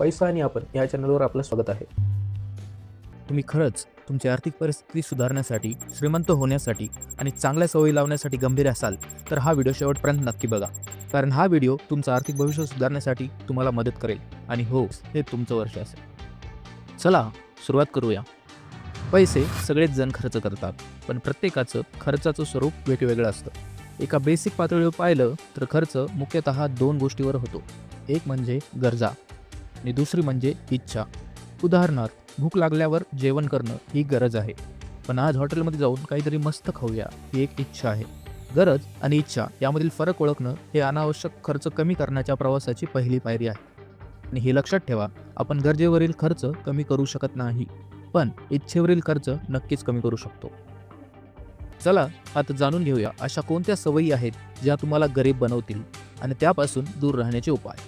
पैसा आणि आपण या चॅनलवर आपलं स्वागत आहे. तुम्ही खरंच तुमची आर्थिक परिस्थिती सुधारण्यासाठी श्रीमंत होण्यासाठी आणि चांगल्या सवयी लावण्यासाठी गंभीर असाल तर हा व्हिडिओ शेवटपर्यंत नक्की बघा. कारण हा व्हिडिओ तुमचं आर्थिक भविष्य सुधारण्यासाठी तुम्हाला मदत करेल. आणि हो हे तुमचं वर्ष असेल. चला सुरुवात करूया. पैसे सगळेच जण खर्च करतात पण प्रत्येकाचं खर्चाचं स्वरूप वेगवेगळं असतं. एका बेसिक पातळीवर पाहिलं तर खर्च मुख्यतः दोन गोष्टीवर होतो. एक म्हणजे गरजा. आणि दुसरी म्हणजे इच्छा. उदाहरणार्थ भूक लागल्यावर जेवण करणं ही गरज आहे. पण आज हॉटेलमध्ये जाऊन काहीतरी मस्त खाऊया ही एक इच्छा आहे. गरज आणि इच्छा यामधील फरक ओळखणं हे अनावश्यक खर्च कमी करण्याच्या प्रवासाची पहिली पायरी आहे. आणि हे लक्षात ठेवा आपण गरजेवरील खर्च कमी करू शकत नाही पण इच्छेवरील खर्च नक्कीच कमी करू शकतो. चला आता जाणून घेऊया अशा कोणत्या सवयी आहेत ज्या तुम्हाला गरीब बनवतील आणि त्यापासून दूर राहण्याचे उपाय.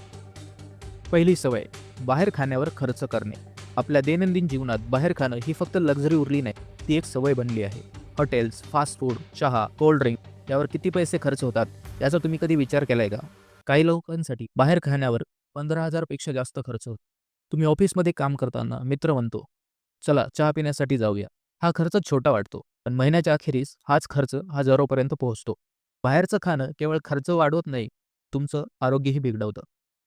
पहिली सवय बाहेर खाण्यावर खर्च करणे. आपल्या दैनंदिन जीवनात बाहेर खाणं ही फक्त लक्झरी उरली नाही ती एक सवय बनली आहे. हॉटेल्स फास्ट फूड चहा कोल्ड ड्रिंक यावर किती पैसे खर्च होतात याचा तुम्ही कधी विचार केलाय का? काही लोकांसाठी बाहेर खाण्यावर पंधरा हजारपेक्षा जास्त खर्च होतो. तुम्ही ऑफिसमध्ये काम करताना मित्र म्हणतो चला चहा पिण्यासाठी जाऊया. हा खर्च छोटा वाटतो पण महिन्याच्या अखेरीस हाच खर्च हजारोपर्यंत पोहोचतो. बाहेरचं खाणं केवळ खर्च वाढवत नाही तुमचं आरोग्यही बिघडवतं.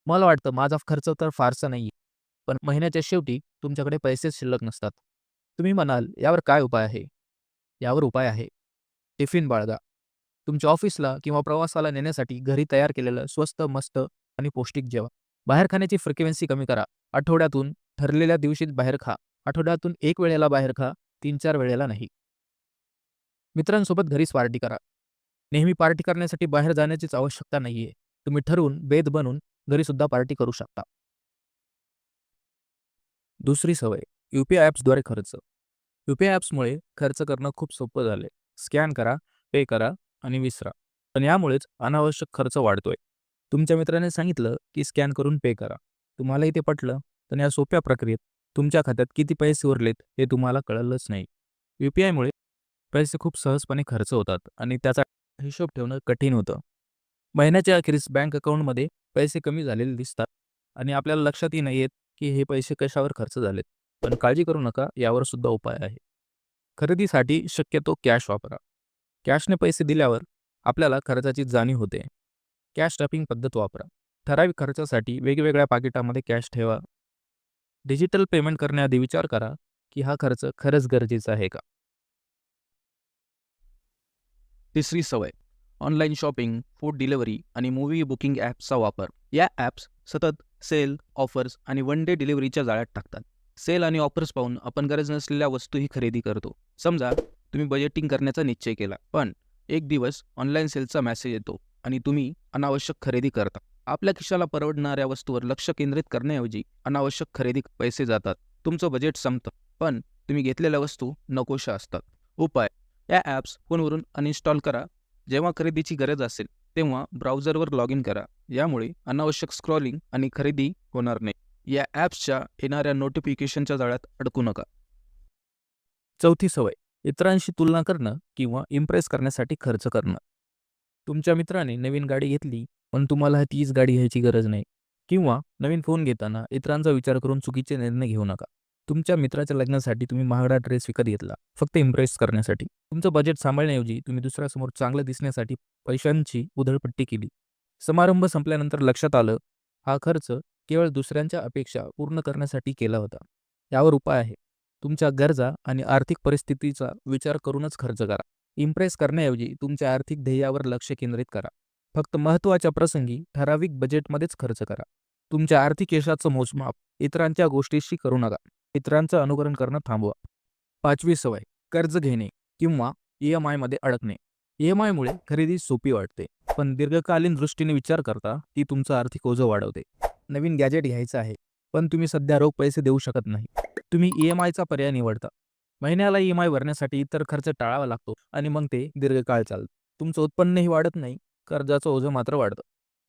मला वाटतं माझा खर्च तर फारसा नाही पण महिन्याच्या शेवटी तुमच्याकडे पैसेच शिल्लक नसतात. तुम्ही म्हणाल यावर काय उपाय आहे? यावर उपाय आहे. टिफिन बाळगा. तुमच्या ऑफिसला किंवा प्रवासाला नेण्यासाठी घरी तयार केलेलं स्वस्त मस्त आणि पौष्टिक जेवण. बाहेर खाण्याची फ्रिक्वेन्सी कमी करा. आठवड्यातून ठरलेल्या दिवशीच बाहेर खा. आठवड्यातून एक वेळेला बाहेर खा. तीन चार वेळेला नाही. मित्रांसोबत घरीच पार्टी करा. नेहमी पार्टी करण्यासाठी बाहेर जाण्याचीच आवश्यकता नाहीये. तुम्ही ठरवून बेद बनून घरी सुद्धा पार्टी करू शकता. दुसरी सवय युपीआय ॲप्सद्वारे खर्च. युपीआय ॲप्समुळे खर्च करणं खूप सोपं झालंय. स्कॅन करा पे करा आणि विसरा. पण यामुळेच अनावश्यक खर्च वाढतोय. तुमच्या मित्राने सांगितलं की स्कॅन करून पे करा. तुम्हालाही ते पटलं तर या सोप्या प्रक्रियेत तुमच्या खात्यात किती पैसे उरलेत हे तुम्हाला कळलंच नाही. यू पी आयमुळे पैसे खूप सहजपणे खर्च होतात आणि त्याचा हिशोब ठेवणं कठीण होतं. महिन्याच्या अखेरीस बँक अकाउंटमध्ये पैसे कमी झालेले दिसतात आणि आपल्याला लक्षातही नाही येत की हे पैसे कशावर खर्च झालेत. पण काळजी करू नका यावर सुद्धा उपाय आहे. खरेदीसाठी शक्यतो कॅश वापरा. कॅशने पैसे दिल्यावर आपल्याला खर्चाची जाणीव होते. कॅश टॅपिंग पद्धत वापरा. ठराविक खर्चासाठी वेगवेगळ्या पाकिटामध्ये कॅश ठेवा. डिजिटल पेमेंट करण्याआधी विचार करा की हा खर्च खरंच गरजेचा आहे का? तिसरी सवय. ऑनलाईन शॉपिंग फूड डिलिव्हरी आणि मूव्ही बुकिंग ॲप्सचा वापर. या ॲप्स सतत सेल ऑफर्स आणि वन डे डिलिव्हरीच्या जाळ्यात टाकतात. सेल आणि ऑफर्स पाहून आपण गरज नसलेल्या वस्तूही खरेदी करतो. समजा तुम्ही बजेटिंग करण्याचा निश्चय केला पण एक दिवस ऑनलाईन सेलचा मेसेज येतो आणि तुम्ही अनावश्यक खरेदी करता. आपल्या खिशाला परवडणाऱ्या वस्तूवर लक्ष केंद्रित करण्याऐवजी अनावश्यक खरेदी पैसे जातात. तुमचं बजेट संपतं पण तुम्ही घेतलेल्या वस्तू नकोशा असतात. उपाय. या ॲप्स फोनवरून अनइन्स्टॉल करा जेव्हा खरेदीची गरज असेल तेव्हा ब्राउझरवर लॉग इन करा. यामुळे अनावश्यक स्क्रॉलिंग आणि खरेदी होणार नाही. या ॲप्सच्या येणाऱ्या नोटिफिकेशनच्या जाळ्यात अडकू नका. चौथी सवय इतरांशी तुलना करणं किंवा इम्प्रेस करण्यासाठी खर्च करणं. तुमच्या मित्राने नवीन गाडी घेतली पण तुम्हाला तीच गाडी घ्यायची गरज नाही. किंवा नवीन फोन घेताना इतरांचा विचार करून चुकीचे निर्णय घेऊ नका. तुमच्या मित्राच्या लग्नासाठी तुम्ही महागडा ड्रेस विकत घेतला फक्त इम्प्रेस करण्यासाठी. तुमचं बजेट सांभाळण्याऐवजी तुम्ही दुसऱ्यासमोर चांगलं दिसण्यासाठी पैशांची उधळपट्टी केली. समारंभ संपल्यानंतर लक्षात आलं हा खर्च केवळ दुसऱ्यांच्या अपेक्षा पूर्ण करण्यासाठी केला होता. यावर उपाय आहे. तुमच्या गरजा आणि आर्थिक परिस्थितीचा विचार करूनच खर्च करा. इम्प्रेस करण्याऐवजी तुमच्या आर्थिक ध्येयावर लक्ष केंद्रित करा. फक्त महत्त्वाच्या प्रसंगी ठराविक बजेटमध्येच खर्च करा. तुमच्या आर्थिक यशाचं मोजमाप इतरांच्या गोष्टीशी करू नका. इतरांचं अनुकरण करणं थांबवा. पाचवी सवय कर्ज घेणे किंवा ई एम आयमध्ये अडकणे. ई एम आयमुळे खरेदी सोपी वाटते पण दीर्घकालीन दृष्टीने विचार करता ती तुमचं आर्थिक ओझं वाढवते. नवीन गॅजेट घ्यायचं आहे पण तुम्ही सध्या रोख पैसे देऊ शकत नाही. तुम्ही ई एम आयचा पर्याय निवडता. महिन्याला ई एम आय भरण्यासाठी इतर खर्च टाळावा लागतो आणि मग ते दीर्घकाळ चालतं. तुमचं उत्पन्नही वाढत नाही कर्जाचं ओझं मात्र वाढतं.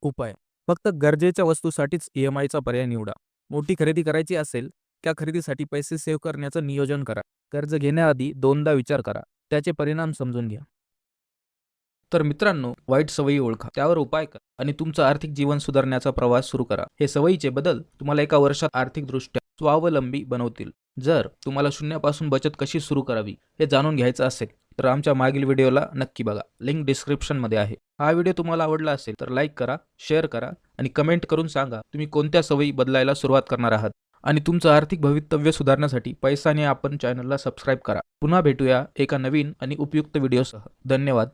उपाय फक्त गरजेच्या वस्तूसाठीच ई एम आयचा पर्याय निवडा. मोठी खरेदी करायची असेल त्या खरेदीसाठी पैसे सेव्ह करण्याचं नियोजन करा. कर्ज घेण्याआधी दोनदा विचार करा. त्याचे परिणाम समजून घ्या. तर मित्रांनो वाईट सवयी ओळखा. त्यावर उपाय करा आणि तुमचं आर्थिक जीवन सुधारण्याचा प्रवास सुरू करा. हे सवयीचे बदल तुम्हाला एका वर्षात आर्थिकदृष्ट्या स्वावलंबी बनवतील. जर तुम्हाला शून्यापासून बचत कशी सुरू करावी हे जाणून घ्यायचं असेल तर आमच्या मागील व्हिडिओला नक्की बघा. लिंक डिस्क्रिप्शनमध्ये आहे. हा व्हिडिओ तुम्हाला आवडला असेल तर लाईक करा शेअर करा आणि कमेंट करून सांगा तुम्ही कोणत्या सवयी बदलायला सुरुवात करणार आहात. आणि तुमचं आर्थिक भवितव्य सुधारण्यासाठी पैसाने आपण चॅनलला सबस्क्राईब करा. पुन्हा भेटूया एका नवीन आणि उपयुक्त व्हिडिओसह धन्यवाद.